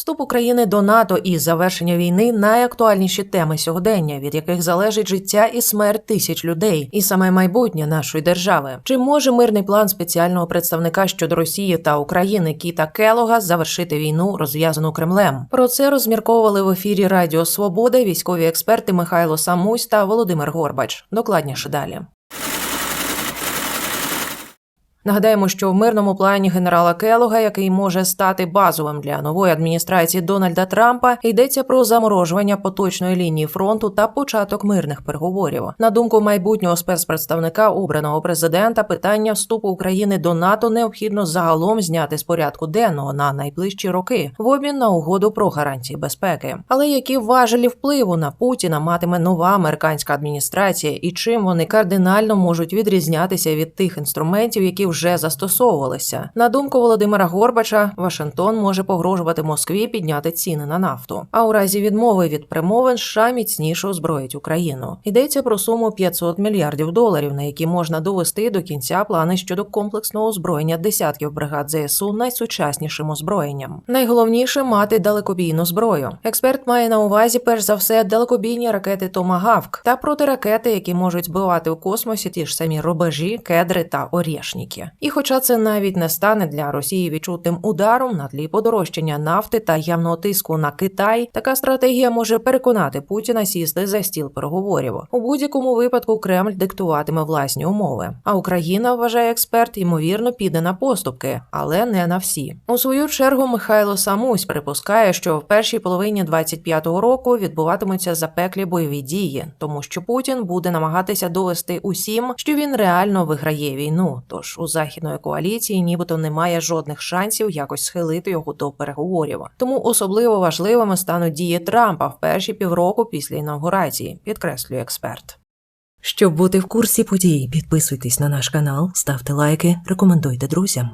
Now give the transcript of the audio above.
Вступ України до НАТО і завершення війни найактуальніші теми сьогодення, від яких залежить життя і смерть тисяч людей, і саме майбутнє нашої держави. Чи може мирний план спеціального представника щодо Росії та України Кіта Келога завершити війну, розв'язану Кремлем? Про це розмірковували в ефірі Радіо Свобода військові експерти Михайло Самусь та Володимир Горбач. Докладніше далі. Нагадаємо, що в мирному плані генерала Келога, який може стати базовим для нової адміністрації Дональда Трампа, йдеться про заморожування поточної лінії фронту та початок мирних переговорів. На думку майбутнього спецпредставника обраного президента, питання вступу України до НАТО необхідно загалом зняти з порядку денного на найближчі роки в обмін на угоду про гарантії безпеки. Але які важелі впливу на Путіна матиме нова американська адміністрація, і чим вони кардинально можуть відрізнятися від тих інструментів, які вже застосовувалися. На думку Володимира Горбача, Вашингтон може погрожувати Москві підняти ціни на нафту. А у разі відмови від примовин США міцніше озброїть Україну. Йдеться про суму 500 мільярдів доларів, на які можна довести до кінця плани щодо комплексного озброєння десятків бригад ЗСУ найсучаснішим озброєнням. Найголовніше мати далекобійну зброю. Експерт має на увазі перш за все далекобійні ракети Томагавк та протиракети, які можуть збивати у космосі ті ж самі рубежі, кедри та орєшніки. І хоча це навіть не стане для Росії відчутним ударом на тлі подорожчання нафти та явного тиску на Китай, така стратегія може переконати Путіна сісти за стіл переговорів. У будь-якому випадку Кремль диктуватиме власні умови. А Україна, вважає експерт, ймовірно піде на поступки, але не на всі. У свою чергу Михайло Самусь припускає, що в першій половині 25-го року відбуватимуться запеклі бойові дії, тому що Путін буде намагатися довести усім, що він реально виграє війну. Тож у західної коаліції, нібито немає жодних шансів якось схилити його до переговорів. Тому особливо важливими стануть дії Трампа в перші півроку після інаугурації, підкреслює експерт. Щоб бути в курсі подій, підписуйтесь на наш канал, ставте лайки, рекомендуйте друзям.